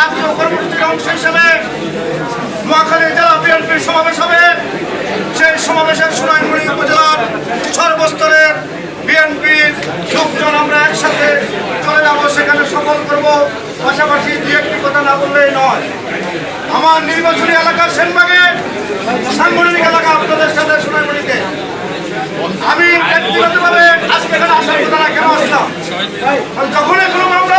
জাতীয় কর্মসূচির অংশ হিসেবে নোয়াখালী জেলা বিএনপির সমাবেশ হবে। সেই সমাবেশের সোনাইমুড়ি উপজেলার সর্বস্তরের বিএনপির লোকজন আমরা একসাথে চলে যাব। সেখানে সফল করব। পাশাপাশি দু একটি কথা না বললেই নয়। আমার নির্বাচনী এলাকা সেনবাগে, সাংগঠনিক এলাকা আপনাদের সাথে সোনাইমুড়িতে। আমি ব্যক্তিগতভাবে আজকে এখানে আসার কথা না, কেন আসলাম? যখনই কোনো আমরা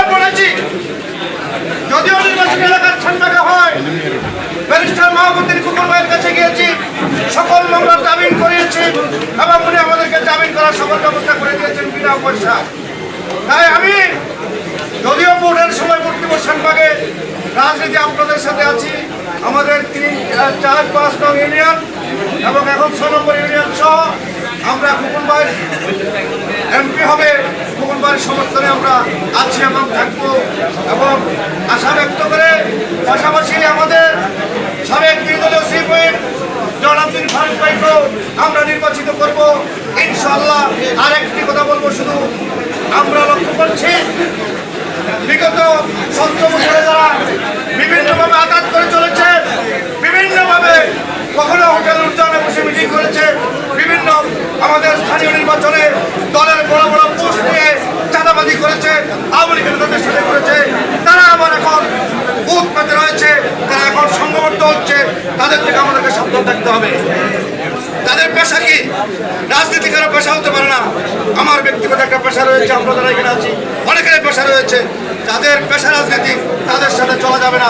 তাই আমি যদিও ভোটের সময় ভর্তি শানবাগে রাজনীতি আপনাদের সাথে আছি, আমাদের তিন, চার পাঁচ নং ইউনিয়ন এবং এখন ছ নম্বর ইউনিয়ন সহ আমরা ভাই এমপি হবে ভাইয়ের সমর্থনে আমরা আছি এবং থাকব এবং আশা ব্যক্ত করে পাশাপাশি আমাদের সাবেক বিরোধী সিপিএম জনাবদিন ফারুক ভাইকেও আমরা নির্বাচিত করব। পেতে রয়েছে, তারা এখন সংঘবদ্ধ হচ্ছে, তাদের থেকে আমাদেরকে সাবধান থাকতে হবে। তাদের পেশা কি? রাজনীতি কারও পেশা হতে পারে না। আমার ব্যক্তিগত একটা পেশা রয়েছে, আমরা যারা এখানে আছি অনেকের পেশা রয়েছে। যাদের পেশা রাজনীতি, তাদের সাথে চলা যাবে না।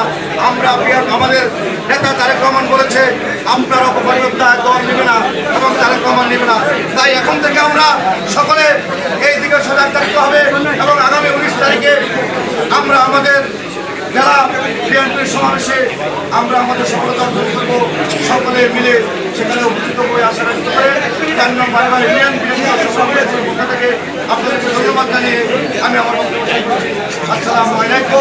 আমরা আমাদের নেতা তারেক রহমান বলেছে, আপনার অপমানিকতা দল নেবে না, এবং তারেক রহমান নেবে না তাই এখন থেকে আমরা সকলে এই দিকে সজাগ থাকতে হবে এবং আগামী উনিশ তারিখে আমরা আমাদের যারা বিএনপির সমাবেশে আমরা আমাদের সফলতা করব। সকলে মিলে সেখানে উপস্থিত হয়ে আশা রাখতে পারে তার নাম বারবার বিএনপি সমাবেশের পক্ষ থেকে আপনাদেরকে ধন্যবাদ জানিয়ে আমি আমার বক্তব্য আসসালামু আলাইকুম।